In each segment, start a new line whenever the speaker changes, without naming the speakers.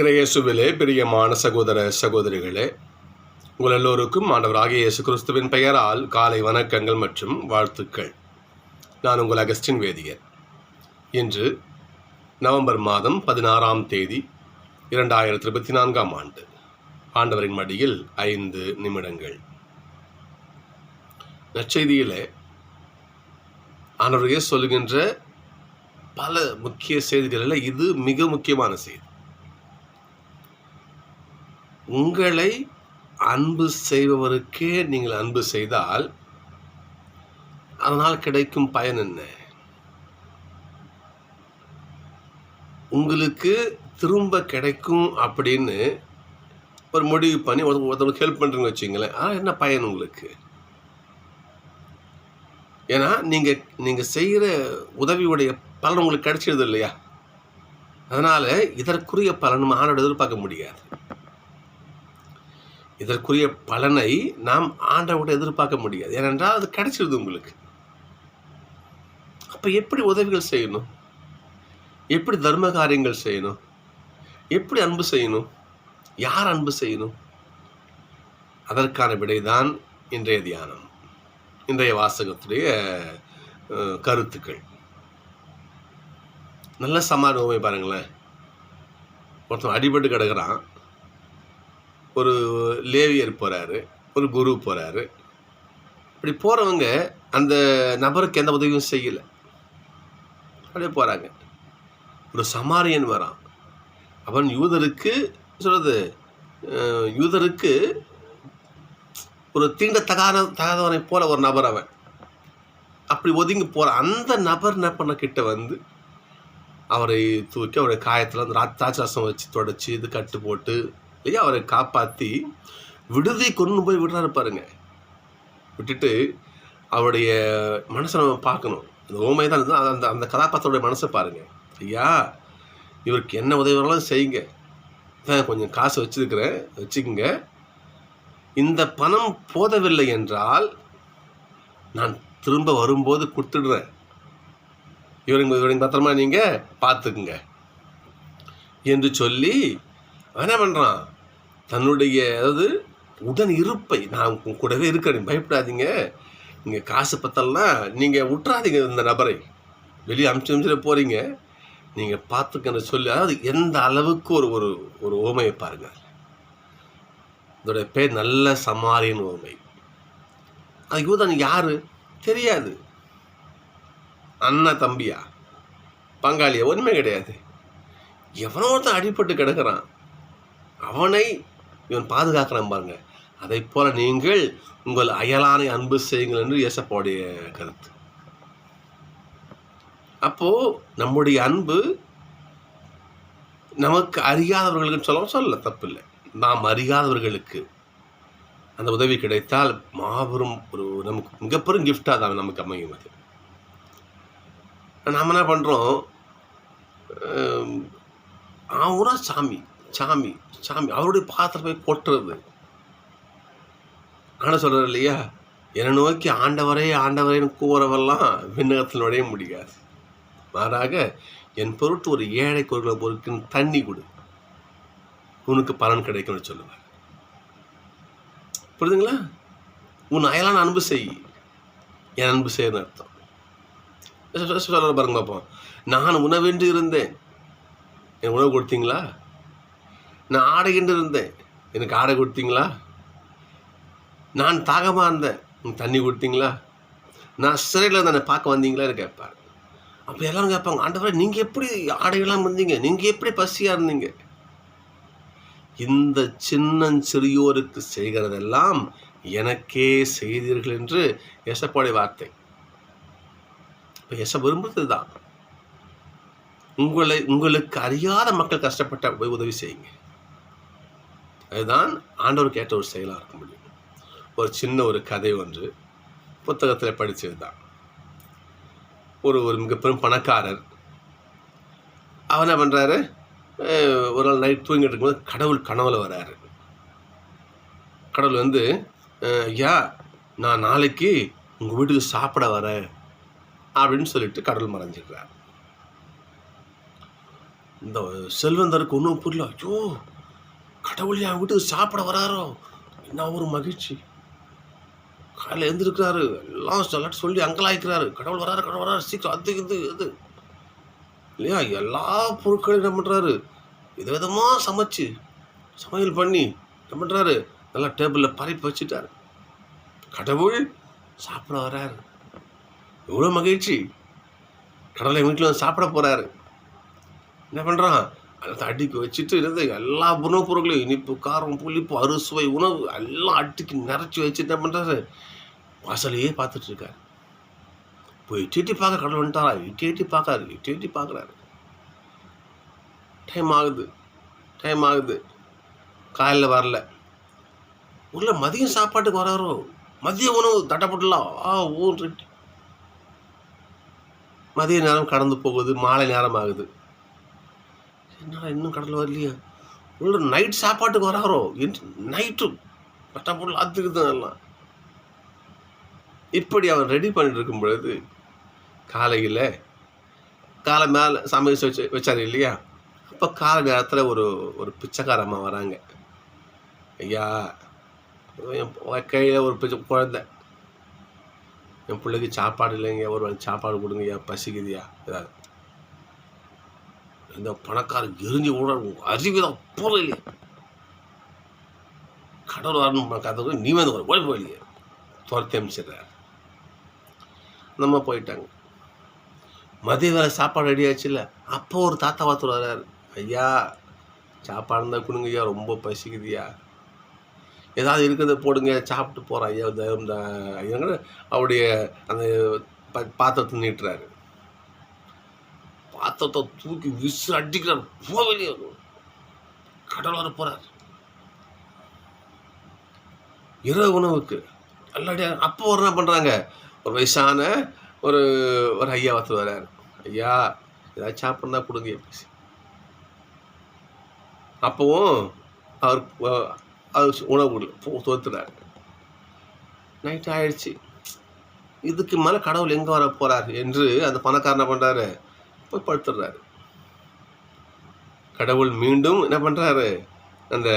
இறையேசுவிலே பிரியமான சகோதர சகோதரிகளே உங்கள் எல்லோருக்கும் ஆண்டவராகிய இயேசு கிறிஸ்துவின் பெயரால் காலை வணக்கங்கள் மற்றும் வாழ்த்துக்கள். நான் உங்கள் அகஸ்டின் வேதியர். இன்று நவம்பர் மாதம் பதினாறாம் தேதி இரண்டாயிரத்தி இருபத்தி நான்காம் ஆண்டு. ஆண்டவரின் மடியில் ஐந்து நிமிடங்கள். நற்செய்தியிலே ஆண்டவரையே சொல்கின்ற பல முக்கிய செய்திகளில் இது மிக முக்கியமான செய்தி. உங்களை அன்பு செய்பவருக்கே நீங்கள் அன்பு செய்தால் அதனால் கிடைக்கும் பயன் என்ன? உங்களுக்கு திரும்ப கிடைக்கும் அப்படின்னு ஒரு முடிவு பண்ணி ஒரு ஒருத்தவங்களுக்கு ஹெல்ப் பண்ணுறீங்க வச்சுங்களேன் ஆனால் என்ன பயன் உங்களுக்கு? ஏன்னா நீங்கள் நீங்கள் செய்கிற உதவியுடைய பலன் உங்களுக்கு கிடைச்சிடுது இல்லையா? அதனால் இதற்குரிய பலன் மானோட எதிர்பார்க்க முடியாது. இதற்குரிய பலனை நாம் ஆண்டவோட எதிர்பார்க்க முடியாது. ஏனென்றால் அது கிடைச்சிருது உங்களுக்கு. அப்போ எப்படி உதவிகள் செய்யணும்? எப்படி தர்ம காரியங்கள் செய்யணும்? எப்படி அன்பு செய்யணும்? யார் அன்பு செய்யணும்? அதற்கான விடைதான் இன்றைய தியானம். இன்றைய வாசகத்துடைய கருத்துக்கள். நல்ல சமாதானமே பாருங்களேன். ஒருத்தன் அடிபட்டு கிடக்குறான். ஒரு லேவியர் போகிறாரு ஒரு குரு போகிறாரு இப்படி போகிறவங்க அந்த நபருக்கு எந்த உதவியும் செய்யலை. அப்படியே போகிறாங்க ஒரு சமாரியன் வரான். அவன் யூதருக்கு சொல்கிறது யூதருக்கு ஒரு தீண்டத்தகாத தகாதவனை போல ஒரு நபர் அவன். அப்படி ஒதுங்கி போகிற அந்த நபர் என்ன பண்ண கிட்ட வந்து அவரை தூக்கி அவருடைய காயத்தில் அந்த ராத்தாச்சாசம் வச்சு தொடச்சி இது கட்டு போட்டு இல்லையா அவரை காப்பாற்றி விடுதி கொண்டு போய் விடுறாரு பாருங்க விட்டுட்டு அவருடைய மனசை நம்ம பார்க்கணும். அந்த ஓமை தான் இருந்தால் அந்த அந்த கதாபாத்திரோடைய மனசை பாருங்கள் ஐயா இவருக்கு என்ன உதவி வேணாலும் செய்யுங்க. தான் கொஞ்சம் காசு வச்சுருக்கிறேன். வச்சுக்கோங்க. இந்த பணம் போதவில்லை என்றால் நான் திரும்ப வரும்போது கொடுத்துடுறேன். இவருங்க இவருங்க பத்திரமா நீங்கள் பார்த்துக்குங்க. என்று சொல்லி அவன் என்ன பண்ணுறான் தன்னுடைய அதாவது உடன் இருப்பை. நான் உங்க கூடவே இருக்கிறேன். பயப்படாதீங்க. நீங்கள் காசு பத்தலாம் நீங்கள் விட்டுறாதீங்க இந்த நபரை. வெளியே அமுச்சு அமுச்சுட்டு போகிறீங்க நீங்கள் பார்த்துக்கன்னு சொல்லி அதாவது எந்த அளவுக்கு ஒரு ஒரு ஒரு ஓமையை பாருங்கள் இதோடைய பேர் நல்ல சமாரியன் ஓமை. அது யூதன் யாரு? தெரியாது. அண்ணா தம்பியா? பங்காளியா? ஒன்றுமே கிடையாது. எவனோ ஒருத்தன் அடிபட்டு கிடக்கிறான். அவனை இவன் பாதுகாக்கிறான் பாருங்க. அதை போல நீங்கள் உங்கள் அயலானை அன்பு செய்யுங்கள் என்று இயேசப்பாவுடைய கருத்து. அப்போ நம்முடைய அன்பு நமக்கு அறியாதவர்களுக்கு சொல்ல சொல்ல தப்பில்லை. நாம் அறியாதவர்களுக்கு அந்த உதவி கிடைத்தால் மாபெரும் ஒரு நமக்கு மிகப்பெரும் கிஃப்டாக தான் நமக்கு அமையும் அது. நாம் என்ன பண்ணுறோம் அவனா சாமி சாமி சாமி அவருடைய பாத்திரம் போய் கொட்டுறது ஆனால் சொல்கிறார் இல்லையா? என்னை நோக்கி ஆண்டவரே ஆண்டவரேன்னு கூறவெல்லாம் விண்ணகத்தில் நுழைய முடியாது. மாறாக என் பொருட்டு ஒரு ஏழை பொருட்களை பொருட்கின் தண்ணி கொடு. உனக்கு பலன் கிடைக்கும்னு சொல்லுவார். புரியுதுங்களா? உன் அயலான அன்பு செய். என் அன்பு செய்யணும் அர்த்தம். சொல்ல- பாருங்க பார்ப்போம் நான் உணவென்று இருந்தேன். என் உணவு கொடுத்தீங்களா? நான் ஆடைகின்று இருந்தேன். எனக்கு ஆடை கொடுத்தீங்களா? நான் தாகமாக இருந்தேன். தண்ணி கொடுத்தீங்களா? நான் சிறையில் இருந்தேன் பார்க்க வந்தீங்களான்னு கேட்பார். அப்போ எல்லாரும் கேட்பாங்க ஆண்டவரை நீங்கள் எப்படி ஆடைகளாம் இருந்தீங்க நீங்கள் எப்படி பசியாக இருந்தீங்க? இந்த சின்னஞ்சிறியோருக்கு செய்கிறதெல்லாம் எனக்கே செய்தீர்கள் என்று எசப்பாடைய வார்த்தை. இப்போ எச விரும்புறது தான். உங்களை உங்களுக்கு அறியாத மக்கள் கஷ்டப்பட்ட போய் உதவி செய்யுங்க. அதுதான் ஆண்டவர் கேட்ட ஒரு செயலாக இருக்க முடியும். ஒரு சின்ன ஒரு கதை ஒன்று புத்தகத்தில் படித்தது தான். ஒரு ஒரு மிகப்பெரும் பணக்காரர் அவர் என்ன பண்ணுறாரு ஒரு நாள் நைட் தூங்கிட்டு இருக்கும்போது கடவுள் கனவுல வராரு. கடவுள் வந்து ஐயா நான் நாளைக்கு உங்கள் வீட்டுக்கு சாப்பிட வரேன் அப்படின்னு சொல்லிட்டு கடவுள் மறைஞ்சிடுறார். இந்த செல்வந்தருக்கு ஒன்றும் புரியல. ஐயோ கடவுள் என் வீட்டுக்கு சாப்பிட வராரோ? என்ன ஒரு மகிழ்ச்சி. காலையில் எழுந்திருக்கிறாரு. எல்லாம் எல்லாரும் சொல்லி அங்கலாய்க்கிறாரு. கடவுள் வராரு கடவுள் வராரு. சீக்கிரம் அது இது இது. இல்லையா? எல்லா பொருட்களையும் என்ன பண்ணுறாரு விதவிதமாக சமைச்சு சமையல் பண்ணி என்ன பண்ணுறாரு நல்லா டேபிளில் பரப்பி வச்சுட்டாரு. கடவுள் சாப்பிட வராரு. எவ்வளோ மகிழ்ச்சி. கடவுளை வீட்டில் வந்து சாப்பிட போகிறாரு என்ன பண்ணுறான் அதை அடுக்கி வச்சுட்டு இருந்து எல்லா உணவுப் பொருட்களையும் இனிப்பு காரம் புளிப்பு அறுசுவை உணவு எல்லாம் அடிக்கி நிறச்சி வச்சு என்ன பண்ணுறாரு வாசலையே பார்த்துட்ருக்காரு போய் இட்டி இட்டி பார்க்க கடவுள் வந்துட்டாரா? இட்டி இட்டி பார்க்காரு இட்டி இட்டி பார்க்குறாரு. டைம் ஆகுது டைம் ஆகுது. காலையில் வரல. உள்ள மதியம் சாப்பாட்டுக்கு வராரோ? மதிய உணவு தட்டப்பட்டுலாம் ஆ ஊன் மதிய நேரம் கடந்து போகுது மாலை நேரம் ஆகுது. என்னடா இன்னும் கடல் வரலையா? உள்ள நைட் சாப்பாட்டுக்கு வராரோ? நைட்டு கட்டப்பொருள் அதுக்குது எல்லாம் இப்படி அவன் ரெடி பண்ணிட்டு இருக்கும் பொழுது காலையில் காலை மேலே சமைச்சு வச்சு வச்சாரு இல்லையா? அப்போ காலை நேரத்தில் ஒரு ஒரு பிச்சைக்கார அம்மா வராங்க. ஐயா என் கையில் ஒரு பிச்சை குழந்த. என் பிள்ளைக்கு சாப்பாடு இல்லைங்க. ஒரு வேளை சாப்பாடு கொடுங்கய்யா பசிக்குதுயா ஏதாவது இந்த பணக்காரன் எரிஞ்சு கூட அறிவுதான் போல இல்லையா கடவுள் வரணும் கதை நீ வந்து ஒரு ஓடி போயிலையே துரத்தி அமைச்சிடுறாரு. நம்ம போயிட்டாங்க. மதிய வேலை சாப்பாடு ரெடி ஆச்சுல்ல? அப்போ ஒரு தாத்தா பார்த்து வர்றாரு. ஐயா சாப்பாடு இருந்தால் கொடுங்க ஐயா ரொம்ப பசிக்குதுயா ஏதாவது இருக்கிறத போடுங்க சாப்பிட்டு போகிறான் ஐயா இந்த இந்த ஐயாங்கிற அவருடைய அந்த ப பாத்திரத்தை நீட்டுறாரு. பாத்திரத்தை தூக்கி விசு அடிக்கிறார் போகலையே கடல் வர போகிறார் இரவு உணவுக்கு எல்லாடியா அப்போ ஒரு என்ன பண்ணுறாங்க ஒரு வயசான ஒரு ஒரு ஐயா ஒருத்தர் வர்றாரு. ஐயா ஏதாவது சாப்பிட்றதா கொடுங்க பேசி அப்போவும் அவர் அவர் உணவு கொடுல தோத்துறாரு நைட் ஆயிடுச்சு. இதுக்கு மேலே கடவுள் எங்கே வர போகிறார் என்று அந்த பணக்காரன் என்ன பண்ணுறாரு போய் படுத்துடுறாரு கடவுள் மீண்டும் என்ன பண்ணுறாரு அந்த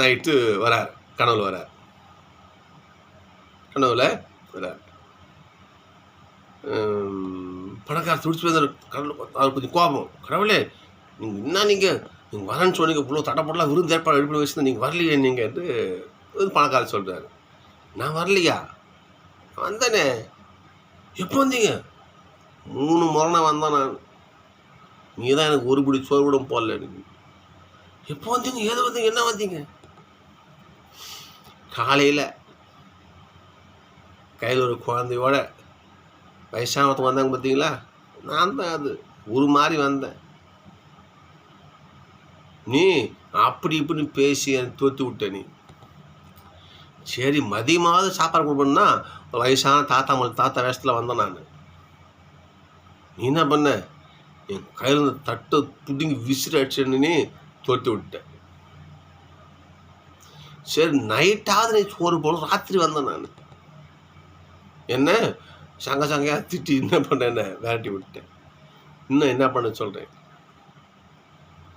நைட்டு வரார் கனவுல வரார். கனவுல வரார். பணக்கார துடிச்சு வந்து கடவுள் அவர் கொஞ்சம் கோபம். கடவுளே நீங்கள் என்ன நீங்கள் நீங்கள் வரேன்னு சொன்னீங்க இவ்வளோ தடப்படலாம் விருந்து ஏற்பாடு எடுப்பி வச்சு நீங்கள் வரலையே நீங்கள் என்று பணக்காரர் சொல்கிறாரு நான் வரலையா? வந்தேனே. எப்போ வந்தீங்க? மூணு முரணை வந்தேன் நான் நீ தான் எனக்கு ஒரு பிடி சோறு கூட போடல எனக்கு. எப்போ வந்தீங்க? ஏதோ வந்தீங்க. என்ன வந்தீங்க? காலையில் கையில் ஒரு குழந்தையோட வயசானவங்க வந்தாங்க பார்த்தீங்களா நான் தான் அது. ஒரு மாதிரி வந்தேன். நீ அப்படி இப்படி பேசி எனக்கு தோத்து விட்ட நீ. சரி மதியமாவது சாப்பாடு கொடுப்பேன்னா வயசான தாத்தா மகள் தாத்தா வேஷத்தில் வந்தேன் நான். நீ என்ன பண்ண? என் கையில் இருந்த தட்டை துடுங்கி விசிறு அடிச்சுன்னு தோத்து விட்டேன் சரி நைட்டாவது நீ சோறு போல ராத்திரி வந்தேன் நான். என்ன? சங்க சங்கையாக திட்டி என்ன பண்ண விரட்டி விட்டேன் இன்னும் என்ன பண்ண சொல்கிறேன்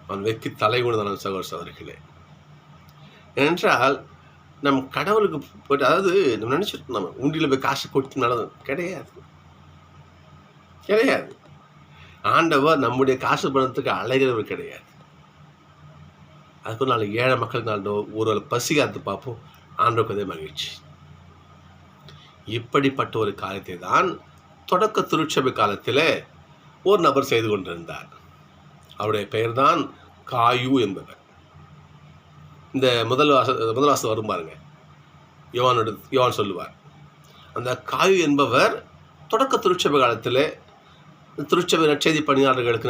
அவன் வெக்கி தலை குணதான சகோதர சகோதரிகளே. ஏனென்றால் நம் கடவுளுக்கு போய்ட்டு அதாவது நம்ம நினச்சிட்டு நம்ம உண்டியில் போய் காசு கொட்டி நடந்தது கிடையாது. கிடையாது. ஆண்டவர் நம்முடைய காசு பணத்துக்கு அலைகிறவர் கிடையாது. அதுக்கு நாலு ஏழை மக்களுக்கு நாலு ஒரு பசி காத்து பார்ப்போம். ஆண்டவருக்கு அதே மகிழ்ச்சி. இப்படிப்பட்ட ஒரு காலத்தை தான் தொடக்க திருச்சபை காலத்தில் ஒரு நபர் செய்து கொண்டிருந்தார். அவருடைய பெயர்தான் காயு என்பவர். இந்த முதல் வாச முதல் வாசம் வரும் பாருங்க. யோவானோட யோவான் சொல்லுவார். அந்த காயு என்பவர் தொடக்க திருச்சபை காலத்தில் திருச்சபை நற்செய்தி பணியாளர்களுக்கு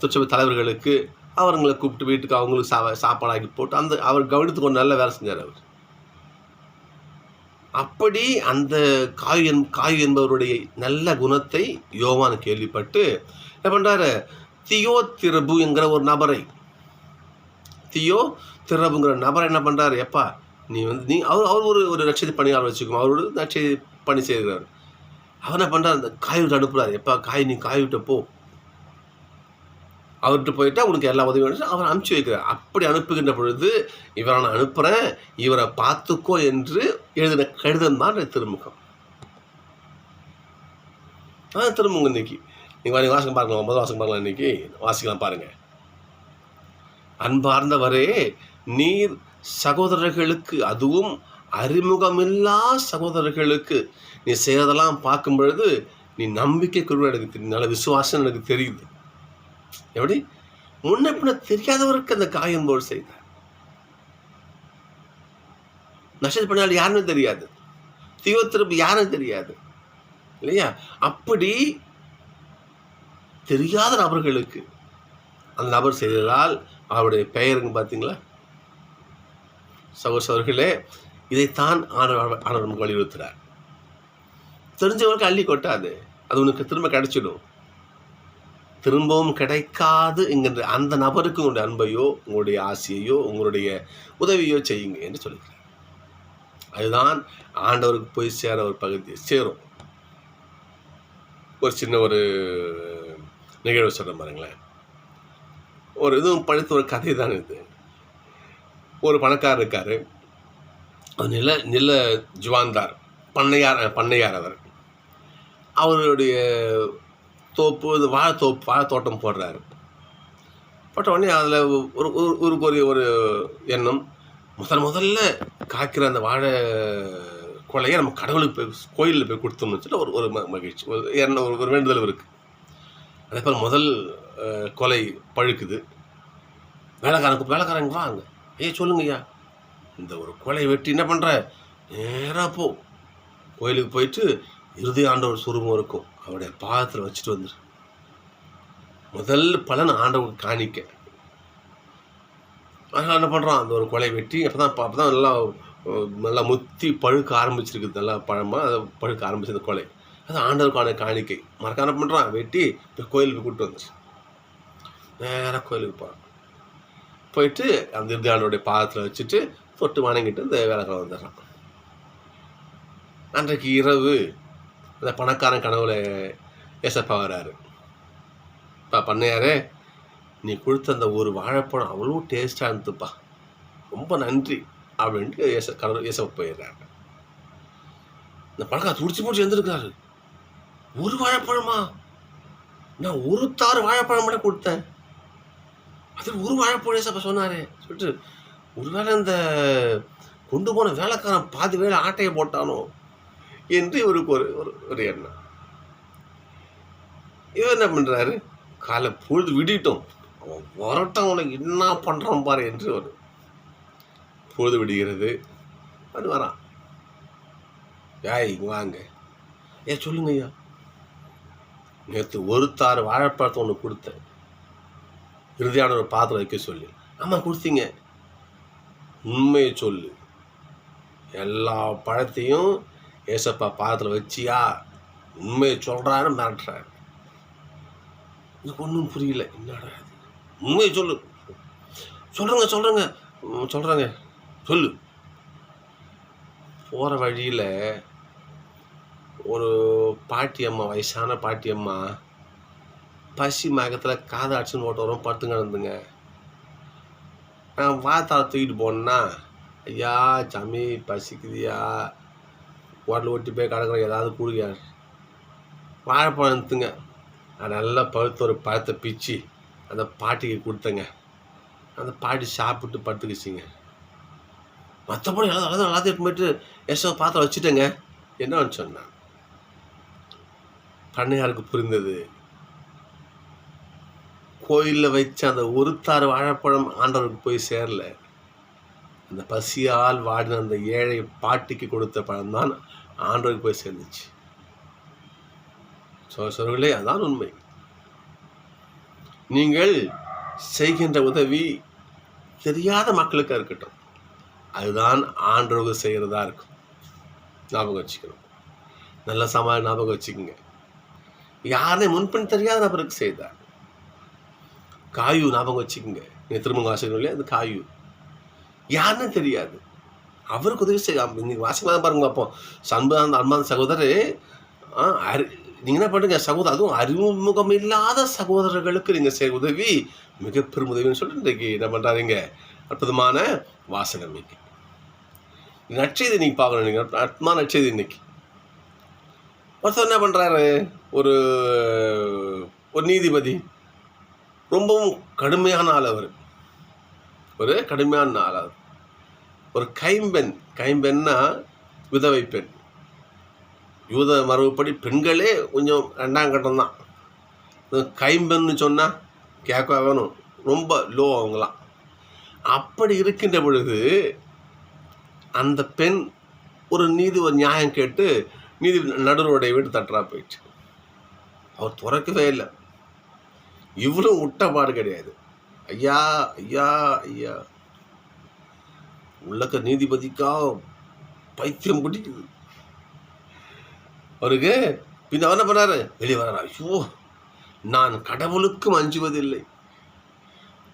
திருச்சபை தலைவர்களுக்கு அவர்களை கூப்பிட்டு வீட்டுக்கு அவங்களுக்கு சா சாப்பாடாக்கி போட்டு அந்த அவர் கவனித்து கொண்டு நல்ல வேலை செஞ்சார் அவர். அப்படி அந்த காயு என் காயு என்பவருடைய நல்ல குணத்தை யோவான் கேள்விப்பட்டு என்ன பண்ணுறாரு தியோ திரபு என்கிற ஒரு நபரை தியோ திரபுங்கிற நபரை என்ன பண்ணுறாரு எப்பா நீ வந்து நீ அவர் அவர் ஒரு ஒரு நட்சத்திர பணியாளர் வச்சுக்கோ அவரோட நட்சத்திர பணி செய்கிறார். அவனை என்ன பண்ணுறாரு அந்த காய் விட்டு அனுப்புகிறார் எப்பா காய் நீ காய் விட்ட போ. அவர்கிட்ட போயிட்டா உனக்கு எல்லா உதவியும் வேணும் அவர் அனுப்பிச்சி வைக்கிறார். அப்படி அனுப்புகின்ற பொழுது இவரை நான் அனுப்புகிறேன் இவரை பார்த்துக்கோ என்று எழுதின கடிதம் தான் திருமுகம். ஆ திருமுகம் இன்னைக்கு. நீங்கள் நீங்கள் வாசகம் பாருங்களா முதல் வாசகம் பாருங்களா இன்னைக்கு. வாசிக்கலாம் பாருங்கள் அன்பார்ந்தவரே நீர் சகோதரர்களுக்கு அதுவும் அறிமுகமில்லா சகோதரர்களுக்கு நீ செய்கிறதெல்லாம் பார்க்கும் பொழுது நீ நம்பிக்கை குருவ எனக்கு தெரியும் நல்ல விசுவாசம் எனக்கு தெரியுது. எப்படி? முன்ன பின்ன தெரியாதவருக்கு அந்த காயம் போல் செய்த. நஷ்டத்து பண்ணால் யாருன்னு தெரியாது. தீவத்திருப்பு யாருன்னு தெரியாது. இல்லையா? அப்படி தெரியாத நபர்களுக்கு அந்த நபர் செய்ததால் அவருடைய பெயருங்க பார்த்தீங்களா? சகோதர சகோதரர்களே இதைத்தான் ஆண்டவர் ஆண்டவர் நமக்கு வலியுறுத்துகிறார் தெரிஞ்சவங்களுக்கு அள்ளி கொட்டாது. அது உனக்கு திரும்ப கிடைச்சிடும். திரும்பவும் கிடைக்காது என்கின்ற அந்த நபருக்கு உங்களுடைய அன்பையோ உங்களுடைய ஆசையையோ உங்களுடைய உதவியோ செய்யுங்க என்று சொல்லுகிறார் அதுதான் ஆண்டவருக்கு போய் சேர ஒரு பகுதி சேரும். ஒரு சின்ன ஒரு நிகழ்வு சொல்கிறேன் பாருங்களேன். ஒரு இதுவும் படித்த ஒரு கதை தான் இது. ஒரு பணக்காரர் இருக்கார். நில நில ஜுவான்தார் பண்ணையார் பண்ணையார் அவர் அவருடைய தோப்பு இது வாழைத்தோப்பு வாழைத்தோட்டம் போடுறாரு. போட்ட உடனே அதில் ஒரு ஒரு ஒரு ஒரு எண்ணம். முதல் முதல்ல காய்க்கிற அந்த வாழை கொலையை நம்ம கடவுளுக்கு போய் கோயிலில் போய் கொடுத்தோம்னு சொல்லிட்டு ஒரு ஒரு மகிழ்ச்சி. ஒரு எண்ணம் ஒரு ஒரு வேண்டுதல் இருக்குது அதே போல் முதல் கொலை பழுக்குது. வேலைக்காரங்க வேலைக்காரங்க வாங்க ஐயா சொல்லுங்க ஐயா இந்த ஒரு கொலை வெட்டி என்ன பண்ணுற நேராக போ. கோயிலுக்கு போயிட்டு இறுதி ஆண்டவர் சுருமம் இருக்கும். அவருடைய பாதத்தில் வச்சுட்டு வந்துரு. முதல் பலன் ஆண்டவருக்கு காணிக்க. அதனால் என்ன பண்ணுறான் அந்த ஒரு கொலை வெட்டி அப்போ தான் அப்போ தான் நல்லா நல்லா முத்தி பழுக்க ஆரம்பிச்சிருக்குது. நல்லா பழமாக அதை பழுக்க ஆரம்பிச்ச அந்த கொலை. அது ஆண்டவருக்கான காணிக்கை. மறக்க என்ன பண்ணுறான் வெட்டி இப்போ கோயிலுக்கு கூப்பிட்டு வந்துச்சு நேராக கோயிலுக்கு போகிறான் போயிட்டு அந்த இறுதி ஆண்டோடைய பாதத்தில் வச்சுட்டு தொட்டு வணங்கிட்டு இந்த வேலைக்காரன் வந்துடுறான். அன்றைக்கு இரவு அந்த பணக்காரன் கனவுல ஏசப்பா வராரு. இப்போ பண்ணையாரே நீ கொடுத்த அந்த ஒரு வாழைப்பழம் அவ்வளோ டேஸ்டாக இருந்துப்பா ரொம்ப நன்றி அப்படின்ட்டு ஏச கடவுள் ஏசப்ப போயிடுறாரு. இந்த பணக்கார துடிச்சு முடிச்சு எழுந்திருக்காரு ஒரு வாழைப்பழமா? நான் ஒரு தாறு வாழைப்பழம் மட்டும் கொடுத்தேன். அது ஒரு வாழைப்பழம் ஏசப்பா சொன்னாரே சொல்லிட்டு ஒருவேளை இந்த கொண்டு போன வேலைக்காரன் பாதி வேலை ஆட்டையை போட்டானோ என்று இவருக்கு ஒரு ஒரு ஒரு எண்ணம். இவர் என்ன பண்ணுறாரு காலை பொழுது விடிட்டோம் அவன் வரட்டும் உனக்கு என்ன பண்ணுறான் பாரு என்று ஒரு பொழுது விடுகிறது. அது வரான். ஏய் வாங்க. ஏ சொல்லுங்க ஐயா. நேற்று ஒருத்தாறு வாழைப்பழத்தை ஒன்று கொடுத்தேன். இறுதியான ஒரு பாத்திரம் வைக்க சொல்லி. ஆமாம் கொடுத்தீங்க. உண்மையை சொல்லு. எல்லா பழத்தையும் ஏசப்பா பாத்திரம் வச்சியா? உண்மையை சொல்கிறான்னு மிரட்டுறாரு. எனக்கு ஒன்றும் புரியல. என்னடா இது? உண்மையை சொல்லு. சொல்கிறேங்க சொல்கிறேங்க சொல்கிறேங்க சொல்லு. போகிற வழியில் ஒரு பாட்டி அம்மா வயசான பாட்டி அம்மா பசி மயக்கத்தில் காதாடிச்சுன்னு ஓட்ட வரும் படுத்துங்க கிடந்துங்க. நான் வாத்தால் தூக்கிட்டு போனேன்னா ஐயா சாமி பசிக்குதியா உடல் ஒட்டி போய் கிடக்குற ஏதாவது கொடுங்க. வாழைப்பழம் எடுத்துங்க. நான் நல்லா பழுத்த ஒரு பழத்தை பிச்சு அந்த பாட்டிக்கு கொடுத்தேங்க. அந்த பாட்டி சாப்பிட்டு படுத்துக்கிச்சிங்க. மற்றபடி எல்லாம் எல்லாத்தையும் எல்லாத்தையும் போயிட்டு எஸ்ஓ பாத்திரம் வச்சுட்டேங்க. என்னன்னு சொன்னான். பண்ணையாருக்கு புரிந்தது. கோயிலில் வச்ச அந்த ஒருத்தாறு வாழைப்பழம் ஆண்டவருக்கு போய் சேரல. அந்த பசியால் வாடின அந்த ஏழை பாட்டிக்கு கொடுத்த பழம் தான் ஆண்டவருக்கு போய் சேர்ந்துச்சு. சோசர்களே அதான் உண்மை. நீங்கள் செய்கின்ற உதவி தெரியாத மக்களுக்கு இருக்கட்டும். அதுதான் ஆண்டவருக்கு செய்கிறதா இருக்கும். ஞாபகம் வச்சுக்கணும். நல்ல சமாளி ஞாபகம் வச்சுக்கோங்க. யாருனே முன்பின் தெரியாத நபருக்கு செய்தார். காயு ஞாபகம் வச்சுக்கோங்க. நீ திரும்ப வாசிக்கணும் இல்லையா? அது காயு. யாருன்னு தெரியாது. அவருக்கு உதவி செய்ய இன்னைக்கு வாசிக்கலாம் பாருங்க அப்போ. சண்பு அன்பான சகோதரர் ஆ, அறி நீங்கள் என்ன பண்ணுங்க சகோதரர் அதுவும் அறிமுகம் இல்லாத சகோதரர்களுக்கு நீங்கள் செய்ய உதவி மிக பெரும் உதவின்னு சொல்லிட்டு இன்றைக்கு என்ன பண்ணுறாருங்க அற்புதமான வாசகம் இன்னைக்கு. நற்செய்தி இன்னைக்கு பார்க்கணும் நீங்கள் அற்புதமான நற்செய்தி இன்னைக்கு. ஒருத்தர் என்ன பண்ணுறாரு ஒரு ஒரு நீதிபதி. ரொம்பவும் கடுமையான ஆள் அவர். ஒரு கடுமையான ஆள் அவர். ஒரு கைம்பெண் கைம்பெண்ணா விதவை பெண். யூத மரபுப்படி பெண்களே கொஞ்சம் ரெண்டாம் கட்டம் தான். கைம்பென்னு சொன்னால் கேட்க வேணும். ரொம்ப லோ அவங்களாம். அப்படி இருக்கின்ற பொழுது அந்த பெண் ஒரு நீதி ஒரு நியாயம் கேட்டு நீதி நடுவருடைய வீடு தட்டுறா போயிடுச்சு. அவர் துறக்கவே இல்லை. இவ்வளோ விட்ட பாடு கிடையாது. ஐயா ஐயா ஐயா. உள்ளக்க நீதிபதிக்கா பைத்தியம் பிடிக்குது. அவருக்கு பின்ன அவர் என்ன பண்ணாரு வெளியே வர்றாரு. ஐயோ நான் கடவுளுக்கும் அஞ்சுவதில்லை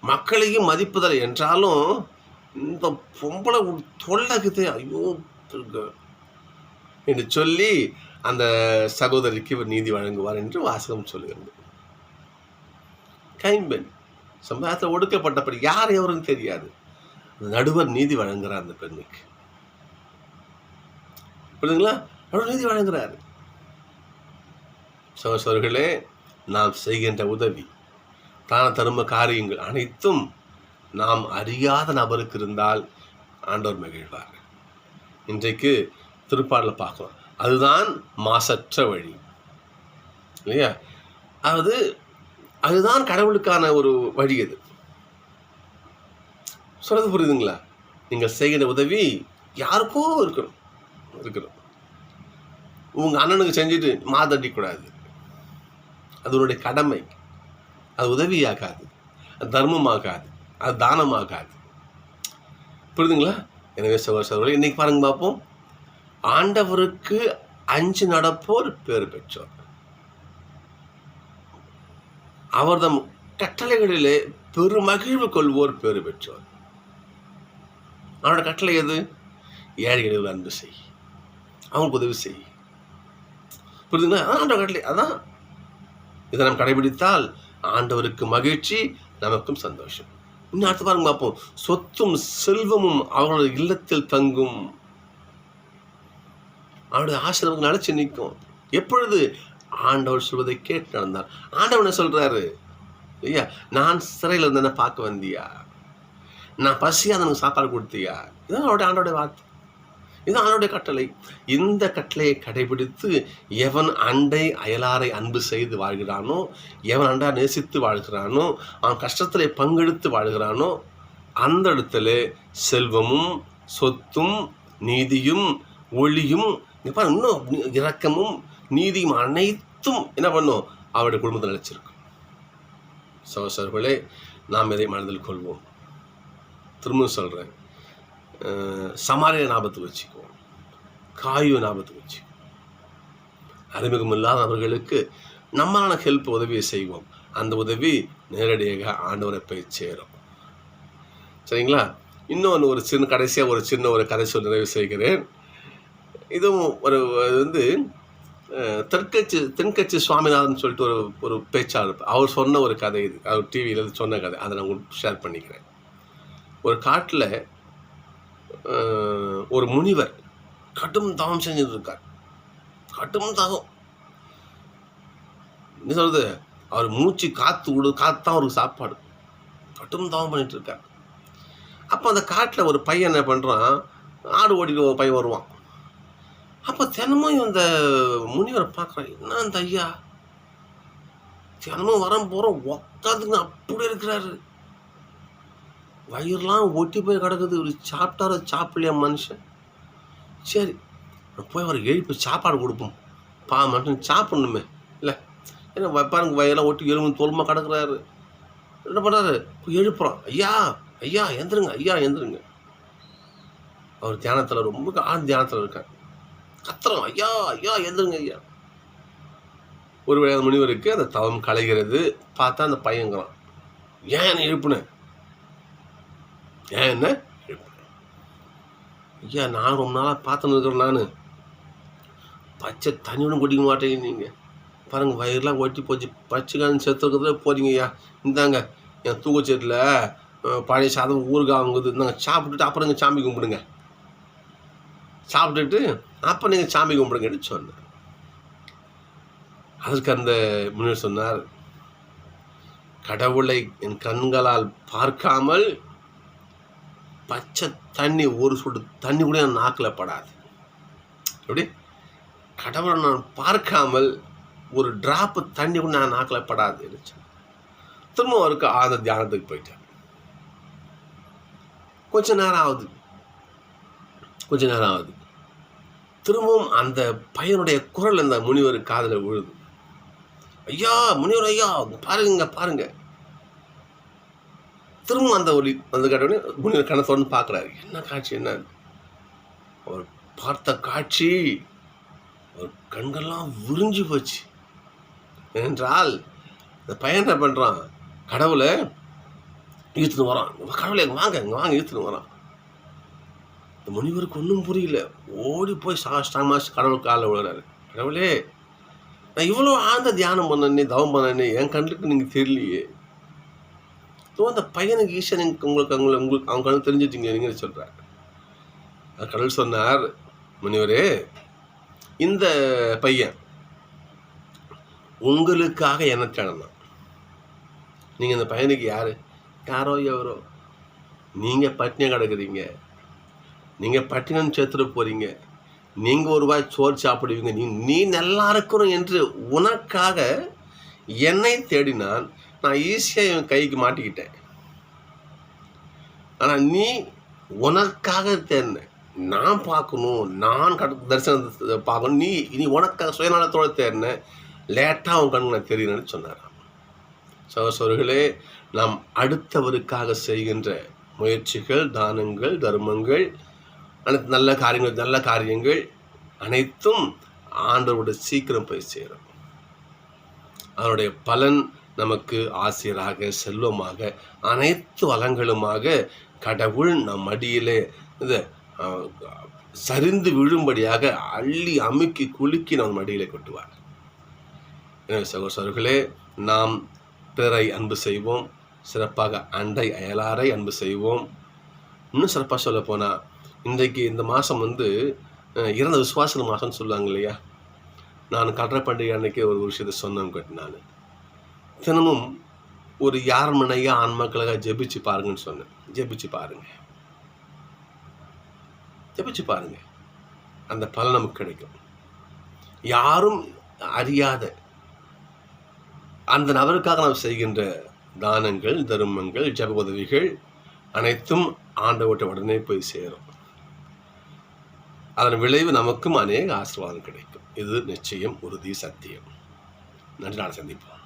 மக்களையும் மதிப்பதில்லை என்றாலும் இந்த பொம்பளை தொல்லகுதே ஐயோ என்று சொல்லி அந்த சகோதரிக்கு இவர் நீதி வழங்குவார் என்று வாசகம் சொல்லுகிறது. கைம்பெண். சமுதாயத்தில் ஒடுக்கப்பட்டபடி யார் எவரும் தெரியாது. நடுவர் நீதி வழங்குறார் அந்த பெண்ணுக்கு. புரியுதுங்களா? நடுவர் நீதி வழங்குறாரு. சகோதரர்களே நாம் செய்கின்ற உதவி தான தரும காரியங்கள் அனைத்தும் நாம் அறியாத நபருக்கு இருந்தால் ஆண்டவர் மகிழ்வார். இன்றைக்கு திருப்பாடலில் பார்க்கலாம். அதுதான் மாசற்ற வழி. இல்லையா? அதாவது அதுதான் கடவுளுக்கான ஒரு வழி அது. சொல்றது புரியுதுங்களா? நீங்கள் செய்கிற உதவி யாருக்கோ இருக்கணும். இருக்கணும். உங்கள் அண்ணனுக்கு செஞ்சுட்டு மாதட்டிக்கூடாது அது உன்னுடைய கடமை. அது உதவியாகாது. அது தர்மமாகாது. அது தானமாகாது. புரியுதுங்களா? எனவே சகோதரர்களே இன்னைக்கு பாருங்க பார்ப்போம். ஆண்டவருக்கு அஞ்சு நடப்போர் பேர் பெற்றோர். அவர்தம் கட்டளைகளிலே பெருமகிழ்வு கொள்வோர் பேர் பெற்றோர். அவனோட கட்டளை எது? ஏழைகளுக்கு அன்பு செய். அவங்களுக்கு உதவி செய். புரியுதுங்களா அதான் கட்டளை. அதான். இதை நாம் கடைபிடித்தால் ஆண்டவருக்கு மகிழ்ச்சி நமக்கும் சந்தோஷம். இன்னும் அடுத்து பாருங்க பார்ப்போம். சொத்தும் செல்வமும் அவர்களுடைய இல்லத்தில் தங்கும். அவருடைய ஆசை நமக்கு நிற்கும். எப்பொழுது ஆண்டவர் சொல்வதை கேட்டு நடந்தார். ஆண்டவன் என்ன ஐயா நான் சிறையில் இருந்தேன்னு பார்க்க வந்தியா? நான் பசியாக எனக்கு சாப்பாடு கொடுத்தியா? இதான் அவருடைய ஆண்டோடைய வார்த்தை. இதுதான் அவனுடைய கட்டளை. இந்த கட்டளையை கடைபிடித்து எவன் அண்டை அயலாரை அன்பு செய்து வாழ்கிறானோ எவன் அண்டா நேசித்து வாழ்கிறானோ அவன் கஷ்டத்தில் பங்கெடுத்து வாழ்கிறானோ அந்த இடத்துல செல்வமும் சொத்தும் நீதியும் ஒளியும் இன்னும் இரக்கமும் நீதியும் அனைத்தும் என்ன பண்ணும்? அவருடைய குடும்பத்தில் நிலைச்சிருக்கும். சகோசர்களே நாம் இதை மனதில் கொள்வோம். திரும்பவும் சொல்கிறேன் சமாரிய ஞாபகத்தை வச்சுக்குவோம். காயு ஞாபகத்தை வச்சுக்குவோம். அறிமுகம் இல்லாதவர்களுக்கு நம்மளான ஹெல்ப் உதவியை செய்வோம். அந்த உதவி நேரடியாக ஆண்டவரை போய் சேரும். சரிங்களா? இன்னொன்று ஒரு சின்ன கடைசியாக ஒரு சின்ன ஒரு கதை சொல் நிறைவு செய்கிறேன். இதுவும் ஒரு வந்து தெற்கட்சி தென்கட்சி சுவாமிநாதன் சொல்லிட்டு ஒரு ஒரு பேச்சாளர். அவர் சொன்ன ஒரு கதை இது. அவர் டிவியில் சொன்ன கதை. அதை நான் உங்களுக்கு ஷேர் பண்ணிக்கிறேன். ஒரு காட்டில் ஒரு முனிவர் கடும் தவம் செஞ்சுட்டு இருக்கார் கடும் தவம். என்ன சொல்கிறது அவர் மூச்சு காற்று விடு காற்று தான் அவருக்கு சாப்பாடு. கடும் தவம் பண்ணிகிட்டு இருக்கார். அப்போ அந்த காட்டில் ஒரு பையன் என்ன பண்ணுறான் ஆடு ஓடிட்டு ஒரு பையன் வருவான். அப்போ தினமும் இந்த முனிவரை பார்க்குறான் என்ன அந்த ஐயா தினமும் வரம் போகிறோம் உக்காந்துங்க அப்படி இருக்கிறாரு வயிறுலாம் ஒட்டி போய் கிடக்குது இவர் சாப்பிட்டாரு சாப்பிடலையா மனுஷன் சரி போய் அவர் எழுப்பி சாப்பாடு கொடுப்போம் பா மனுஷன் சாப்பிடணுமே இல்லை ஏன்னா வைப்பாருங்க பாருங்க ஒட்டி எலும்பு தோலுமா கிடக்குறாரு என்ன பண்ணுறாரு எழுப்புறோம் ஐயா ஐயா எந்திருங்க ஐயா எந்திருங்க அவர் தியானத்தில் ரொம்ப ஆண் தியானத்தில் இருக்கார் கத்துறோம். ஐயா ஐயா எழுதுங்க ஐயா. ஒரு வேளை முனிவருக்கு அந்த தவம் கலைகிறது பார்த்தா அந்த பையங்கிறான் ஏன் என்ன எழுப்புனேன் ஏன் என்ன? எழுப்புனேன் ஐயா நான் ரொம்ப நாளாக பார்த்துன்னு இருக்கிறேன் நான். பச்சை தண்ணியோடும் குடிக்க மாட்டேங்க நீங்கள் பாருங்க வயிறுலாம் ஒட்டி போச்சு. பச்சைக்காரன் செத்துருக்கிறதுல போறீங்கய்யா இந்தாங்க என் தூக்கச்சேட்டில் பழைய சாதம் ஊறுகாய் வாங்குது. இந்தாங்க சாப்பிட்டுட்டு அப்புறம் இங்கே சாமி கும்பிடுங்க. சாப்பிட்டுட்டு அப்போ நீங்கள் சாமி கும்பிடுங்கன்னு சொன்னேன் அதற்கு அந்த முனிவர் சொன்னார் கடவுளை என் கண்களால் பார்க்காமல் பச்சை தண்ணி ஒரு சுடு தண்ணி கூட என் நாக்கில் படாது. எப்படி? கடவுளை நான் பார்க்காமல் ஒரு ட்ராப்பு தண்ணி கூட நான் நாக்கில் படாது இருந்துச்சு திரும்ப அவருக்கு அந்த தியானத்துக்கு போயிட்டேன் கொஞ்ச நேரம் ஆகுது. கொஞ்ச நேரம் ஆகுது. திரும்பவும் அந்த பையனுடைய குரல் அந்த முனிவர் காதில் விழுது. ஐயா முனிவர் ஐயா பாருங்க பாருங்க. திரும்பவும் அந்த ஒலி அந்த கேட்டோடனே முனிவர் கண்ணை திறந்து பார்க்குறாரு. என்ன காட்சி என்ன? அவர் பார்த்த காட்சி அவர் கண்கள்லாம் விரிஞ்சு போச்சு. என்றால் இந்த பையன் என்ன பண்ணுறான் கடவுளை இழுத்துன்னு வரான். கடவுளை வாங்க இங்கே வாங்க இழுத்துன்னு வரான். இந்த முனிவருக்கு ஒன்றும் புரியல. ஓடி போய் சாஷ்டாங்கமாக கடவுள் காலில் விழுறாரு. கடவுளே நான் இவ்வளோ ஆழ்ந்த தியானம் பண்ணனே தவம் பண்ணனே என் கண்ணுக்கு நீங்கள் தெரியலையே. ஸோ அந்த பையனுக்கு ஈஸ்வரன் உங்களுக்கு அவங்கள உங்களுக்கு அவங்க கண்ணு தெரிஞ்சிட்டீங்க நீங்கள் சொல்கிறார் கடவுள் சொன்னார் முனிவரே இந்த பையன் உங்களுக்காக என்ன தேடணும். நீங்கள் இந்த பையனுக்கு யார்? யாரோ எவரோ. நீங்கள் பட்டினியாக கிடக்குறீங்க. நீங்கள் பட்டினம் சேர்த்துட்டு போகிறீங்க நீங்கள் ஒரு வாய் சோறு சாப்பிடுவீங்க. நீ நீ நல்லா இருக்கணும் என்று உனக்காக என்னை தேடினான் நான் ஈஸியாக என் கைக்கு மாட்டிக்கிட்டேன். ஆனால் நீ உனக்காக தேடின. நான் பார்க்கணும். நான் கட தரிசனத்தை பார்க்கணும். நீ நீ உனக்காக சுயநலத்தோடு தேடின. லேட்டாக உன் கண்ணு நான் தெரியுன்னு சொன்னார் சகோசரர்களே நாம் அடுத்தவருக்காக செய்கின்ற முயற்சிகள் தானங்கள் தர்மங்கள் அனைத்து நல்ல காரியங்கள் நல்ல காரியங்கள் அனைத்தும் ஆண்டவரோட சீக்கிரம் போய் சேரும். அதனுடைய பலன் நமக்கு ஆசிரியராக செல்வமாக அனைத்து வளங்களுமாக கடவுள் நம் அடியிலே இந்த சரிந்து விழும்படியாக அள்ளி அமுக்கி குலுக்கி நம் மடியிலே கொட்டுவார். எனவே சகோதரர்களே நாம் பிறரை அன்பு செய்வோம் சிறப்பாக அண்டை அயலாரை அன்பு செய்வோம். இன்னும் சிறப்பாக சொல்ல போனால் இன்றைக்கு இந்த மாதம் வந்து இறந்த விசுவாசன மாதம்னு சொல்லுவாங்க இல்லையா? நான் கட்டுரை பண்டிகை அன்னைக்கு ஒரு விஷயத்தை சொன்னேன் கேட்டு நான். தினமும் ஒரு யார் மனையாக ஆன்மாக்களாக ஜெபிச்சு பாருங்கன்னு சொன்னேன். ஜெபிச்சு பாருங்க. ஜெபிச்சு பாருங்க. அந்த பலன் நமக்கு கிடைக்கும். யாரும் அறியாத அந்த நபருக்காக நாம் செய்கின்ற தானங்கள் தர்மங்கள் ஜப உதவிகள் அனைத்தும் ஆண்டவட்ட உடனே போய் சேரும். அதன் விளைவு நமக்கும் அநேக ஆசீர்வாதம் கிடைக்கும். இது நிச்சயம் உறுதி சத்தியம். நன்றி நாளை சந்திப்போம்.